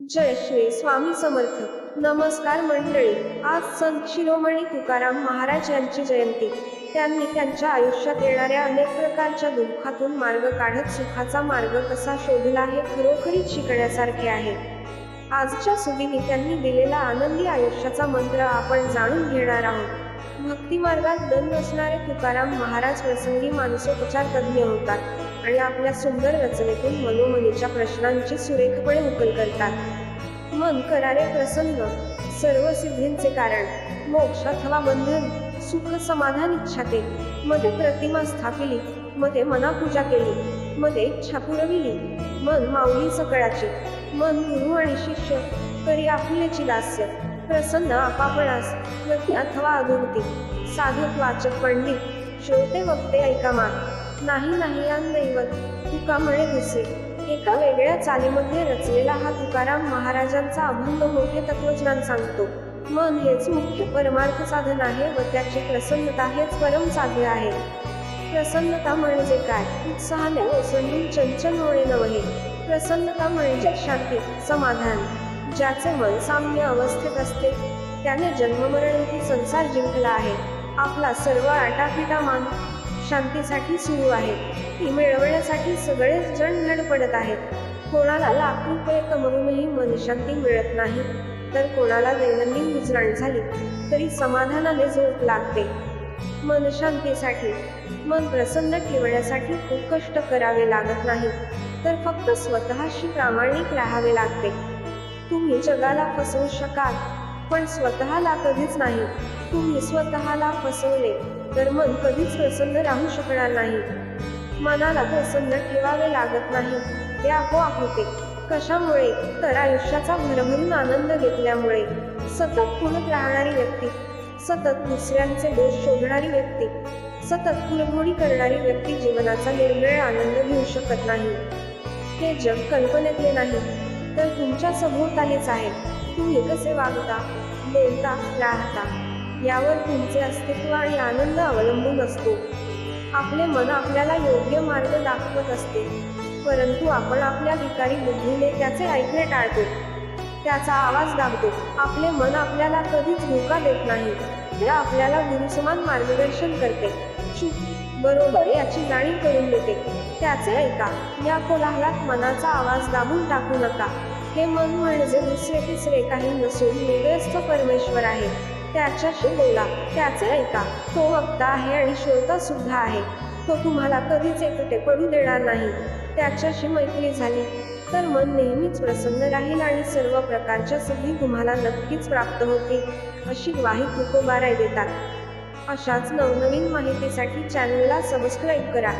जय श्री स्वामी समर्थ. नमस्कार मंडळी. आज संत शिरोमणी तुकाराम महाराज यांची जयंती. त्यांनी त्यांच्या आयुष्यात येणाऱ्या अनेक प्रकारच्या दुःखातून मार्ग काढत सुखाचा मार्ग कसा शोधला हे खरोखरीच शिकण्यासारखे आहे. आजच्या सुदीनी त्यांनी दिलेला आनंदी आयुष्याचा मंत्र आपण जाणून घेणार आहोत. भक्तिमार्गात दन तुकाराम महाराज प्रसंगी मानसोपचार तज्ज्ञ होतात आणि आपल्या सुंदर रचनेतून मनोमनीच्या प्रश्नांची सुरेखपणे उकल करतात. मन करारे प्रसन्न सर्व सिद्धींचे कारण मोक्ष अथवा बंधन सुख समाधान इच्छाते मध्ये प्रतिमा स्थापिली मध्ये मनापूजा केली मध्ये इच्छा पुरविली. मन माऊली सकळाची मन गुरु आणि शिष्य करी आपुलेची दास्य प्रसन्न आपापणास गती अथवा अधोगती साधक वाचक पंडित श्रोते वक्ते ऐकामा नाही नाही यान दैवत तुका म्हणे दुसरे एका वेगळ्या चालीमध्ये रचलेला हा तुकाराम महाराजांचा अभंग मोठे तत्वज्ञान सांगतो. मन हेच मुख्य परमार्थ साधन आहे व त्याची प्रसन्नता हेच परम साध्य आहे. प्रसन्नता म्हणजे काय? उत्साहाने ओसंडून चंचल होणे नव्हे. प्रसन्नता म्हणजे शांती समाधान ज्याचे मन साम्य अवस्थेत असते त्याने जन्ममरणरूपी संसार जिंकला आहे. आपला सर्व आटापिटा मान शांतीसाठी सुरू आहे. ती मिळवण्यासाठी सगळेच जण धडपडत आहेत. कोणाला लाख रुपये कमवूनही मनशांती मिळत नाही. तर कोणाला दैनंदिन गुजराण झाली तरी समाधानाने झोप लागते. मनशांतीसाठी मन प्रसन्न ठेवण्यासाठी खूप कष्ट करावे लागत नाही. तर फक्त स्वतःशी प्रामाणिक राहावे लागते. तुम्ही जगाला फसवू शकाल पण स्वतःला कधीच नाही. तुम्ही स्वतःला फसवले तर मन कधीच प्रसन्न राहू शकणार नाही. मनाला प्रसन्न ठेवावे लागत नाही. ते आपोआप होते. कशामुळे? तर आयुष्याचा भरभरून आनंद घेतल्यामुळे. सतत पुरत राहणारी व्यक्ती सतत दुसऱ्यांचे दोष शोधणारी व्यक्ती सतत कुलघोडी करणारी व्यक्ती जीवनाचा निर्मिळ आनंद घेऊ शकत नाही. हे जग कल्पनेतले नाही तर तुमच्या सभोवतालीच आहे. तुम्ही कसे वागता बोलता राहता यावर तुमचे अस्तित्व आणि आनंद अवलंबून असतो. आपले मन आपल्याला योग्य मार्ग दाखवत असते परंतु आपण आपल्या विकारी बुद्धीने त्याचे ऐकणे टाळतो. त्याचा आवाज दाबतो. आपले मन आपल्याला कधीच धोका देत नाही. ते आपल्याला गुरुसमान मार्गदर्शन करते. चूक बरोबर याची जाणीव करून देते. त्याचे ऐका. या कोलाहलात मनाचा आवाज दाबून टाकू नका. हे मन म्हणजे दुसरे तिसरे काही नसून वेगळेच परमेश्वर आहे. त्याच्याशी बोला. त्याचे ऐका. तो वक्ता आहे आणि श्रोता सुद्धा आहे. तो तुम्हाला कधीच एकटे पडू देणार नाही. त्याच्याशी मैत्री झाली. तर मन नेहमीच प्रसन्न राहील आणि सर्व प्रकारच्या संधी तुम्हाला नक्कीच प्राप्त होतील अशी ग्वाही तुकोबाराय देतात. अशाच नवनवीन माहितीसाठी चॅनलला सबस्क्राईब करा.